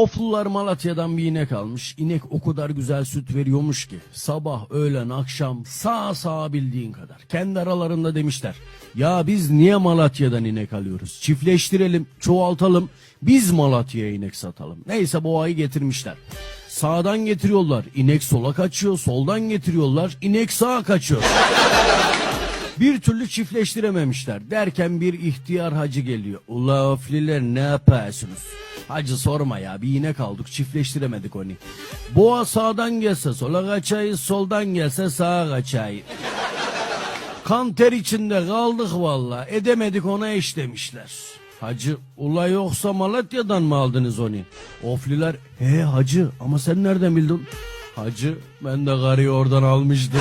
Oflular Malatya'dan bir inek almış. İnek o kadar güzel süt veriyormuş ki. Sabah, öğlen, akşam sağ sağ bildiğin kadar. Kendi aralarında demişler. Ya biz niye Malatya'dan inek alıyoruz? Çiftleştirelim, çoğaltalım. Biz Malatya'ya inek satalım. Neyse boğayı getirmişler. Sağdan getiriyorlar. inek sola kaçıyor. Soldan getiriyorlar. inek sağa kaçıyor. Bir türlü çiftleştirememişler. Derken bir ihtiyar hacı geliyor. Ula ofliler ne yapıyorsunuz? Hacı sorma ya bir inek aldık çiftleştiremedik onu. Boğa sağdan gelse sola kaçayı soldan gelse sağa kaçayı. Kan ter içinde kaldık valla edemedik ona eş demişler. Hacı ula yoksa Malatya'dan mı aldınız onu? Ofliler he hacı ama sen nereden bildin? Hacı ben de karıyı oradan almıştım.